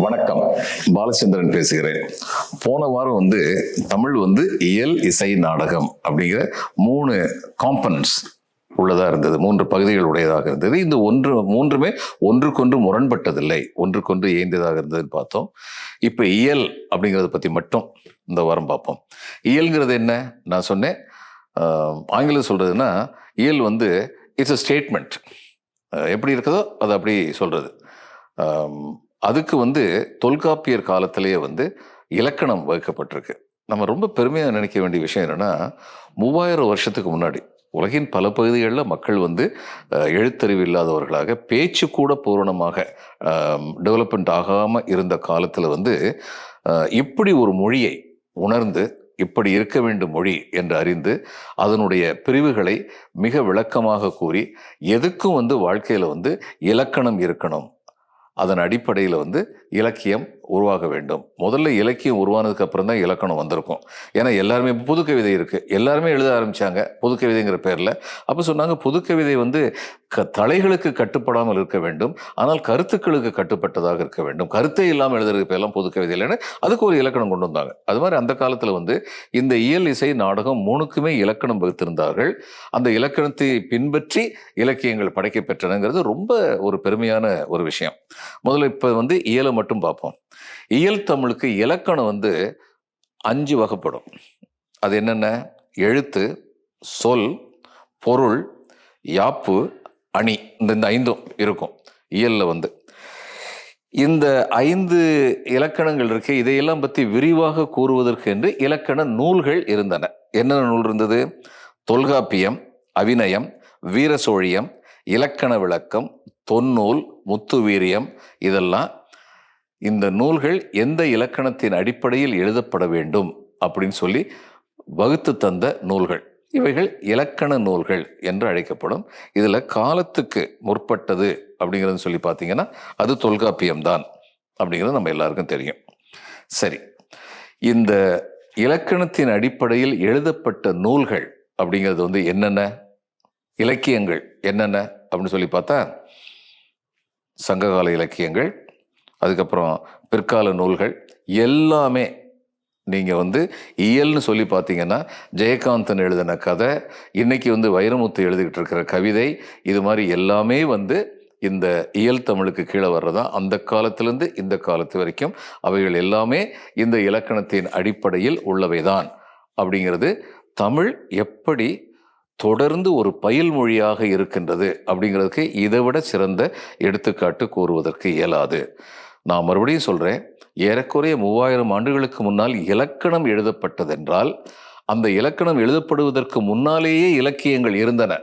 வணக்கம். பாலச்சந்திரன் பேசுகிறேன். போன வாரம் வந்து தமிழ் வந்து இயல் இசை நாடகம் அப்படிங்கிற மூணு காம்பனன்ட்ஸ் உள்ளதாக இருந்தது. மூன்று பகுதிகள் உடையதாக இருந்தது. இந்த ஒன்று மூன்றுமே ஒன்றுக்கொன்று முரண்பட்டதில்லை. ஒன்றுக்கொன்று ஏந்தியதாக இருந்ததுன்னு பார்த்தோம். இப்போ இயல் அப்படிங்கிறத பற்றி மட்டும் இந்த வாரம் பார்ப்போம். இயல்ங்கிறது என்ன? நான் சொன்னேன். ஆங்கிலம் சொல்கிறதுன்னா இயல் வந்து இட்ஸ் அ ஸ்டேட்மெண்ட் எப்படி இருக்குதோ அது அப்படி சொல்கிறது அதுக்கு வந்து தொல்காப்பியர் காலத்திலேயே வந்து இலக்கணம் வகுக்கப்பட்டிருக்கு. நம்ம ரொம்ப பெருமையாக நினைக்க வேண்டிய விஷயம் என்னென்னா மூவாயிரம் வருஷத்துக்கு முன்னாடி உலகின் பல பகுதிகளில் மக்கள் வந்து எழுத்தறிவு இல்லாதவர்களாக பேச்சு கூட பூரணமாக டெவலப்மெண்ட் ஆகாமல் இருந்த காலத்தில் வந்து இப்படி ஒரு மொழியை உணர்ந்து இப்படி இருக்க வேண்டும் மொழி என்று அறிந்து அதனுடைய பிரிவுகளை மிக விளக்கமாக கூறி எதுக்கும் வந்து வாழ்க்கையில் வந்து இலக்கணம் இருக்கணும் அதன் அடிப்படையில் வந்து இலக்கியம் உருவாக வேண்டும். முதல்ல இலக்கியம் உருவானதுக்கு அப்புறம் தான் இலக்கணம் வந்திருக்கும். ஏன்னா எல்லாருமே புது கவிதை இருக்குது எல்லாருமே எழுத ஆரம்பித்தாங்க புது கவிதைங்கிற பேரில். அப்போ சொன்னாங்க புது கவிதை வந்து க தலைகளுக்கு கட்டுப்படாமல் இருக்க வேண்டும். ஆனால் கருத்துக்களுக்கு கட்டுப்பட்டதாக இருக்க வேண்டும். கருத்தே இல்லாமல் எழுதுறதுக்கு பேரெல்லாம் புது கவிதை இல்லைன்னு அதுக்கு ஒரு இலக்கணம் கொண்டு வந்தாங்க. அது மாதிரி அந்த காலத்தில் வந்து இந்த இயல் இசை நாடகம் மூணுக்குமே இலக்கணம் வகுத்திருந்தார்கள். அந்த இலக்கணத்தை பின்பற்றி இலக்கியங்கள் படைக்கப்பெற்றனங்கிறது ரொம்ப ஒரு பெருமையான ஒரு விஷயம். முதல்ல இப்போ வந்து இயலை மட்டும் பார்ப்போம். இயல் தமிழுக்கு இலக்கணம் வந்து அஞ்சு வகைப்படும். அது என்னென்ன? எழுத்து சொல் பொருள் யாப்பு அணி. இந்த இந்த ஐந்தும் இருக்கும். இயலில் வந்து. இந்த ஐந்து இலக்கணங்கள் இருக்கு இதையெல்லாம் பற்றி விரிவாக கூறுவதற்கு என்று இலக்கண நூல்கள் இருந்தன. என்னென்ன நூல் இருந்தது? தொல்காப்பியம் அவிநயம் வீரசோழியம் இலக்கண விளக்கம் தொன்னூல் முத்துவீரியம் இதெல்லாம் இந்த நூல்கள் எந்த இலக்கணத்தின் அடிப்படையில் எழுதப்பட வேண்டும் அப்படின்னு சொல்லி வகுத்து தந்த நூல்கள். இவைகள் இலக்கண நூல்கள் என்று அழைக்கப்படும். இதில் காலத்துக்கு முற்பட்டது அப்படிங்கிறது சொல்லி பார்த்தீங்கன்னா அது தொல்காப்பியம்தான் அப்படிங்கிறது நம்ம எல்லாருக்கும் தெரியும். சரி. இந்த இலக்கணத்தின் அடிப்படையில் எழுதப்பட்ட நூல்கள் அப்படிங்கிறது வந்து என்னென்ன? இலக்கியங்கள் என்னென்ன? அப்படின்னு சொல்லி பார்த்தா சங்ககால இலக்கியங்கள் அதுக்கப்புறம் பிற்கால நூல்கள் எல்லாமே நீங்கள் வந்து இயல்னு சொல்லி பார்த்தீங்கன்னா ஜெயகாந்தன் எழுதின கதை இன்றைக்கி வந்து வைரமுத்து எழுதிக்கிட்டு இருக்கிற கவிதை இது மாதிரி எல்லாமே வந்து இந்த இயல் தமிழுக்கு கீழே வர்றதா அந்த காலத்திலேருந்து இந்த காலத்து வரைக்கும் அவைகள் எல்லாமே இந்த இலக்கணத்தின் அடிப்படையில் உள்ளவைதான். அப்படிங்கிறது தமிழ் எப்படி தொடர்ந்து ஒரு பயில் மொழியாக இருக்கின்றது அப்படிங்கிறதுக்கு இதை விட சிறந்த எடுத்துக்காட்டு கூறுவதற்கு இயலாது. நான் மறுபடியும் சொல்கிறேன் ஏறக்குறைய மூவாயிரம் ஆண்டுகளுக்கு முன்னால் இலக்கணம் எழுதப்பட்டதென்றால் அந்த இலக்கணம் எழுதப்படுவதற்கு முன்னாலேயே இலக்கியங்கள் இருந்தன.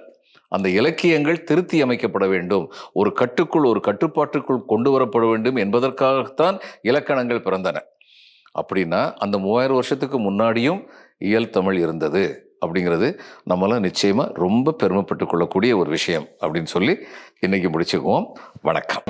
அந்த இலக்கியங்கள் திருத்தி அமைக்கப்பட வேண்டும். ஒரு கட்டுக்குள் ஒரு கட்டுப்பாட்டுக்குள் கொண்டு வரப்பட வேண்டும் என்பதற்காகத்தான் இலக்கணங்கள் பிறந்தன. அப்படின்னா அந்த மூவாயிரம் வருஷத்துக்கு முன்னாடியும் இயல் தமிழ் இருந்தது அப்படிங்கிறது நம்மளாம் நிச்சயமாக ரொம்ப பெருமைப்பட்டு கொள்ளக்கூடிய ஒரு விஷயம் அப்படின்னு சொல்லி இன்றைக்கி முடிச்சுக்குவோம். வணக்கம்.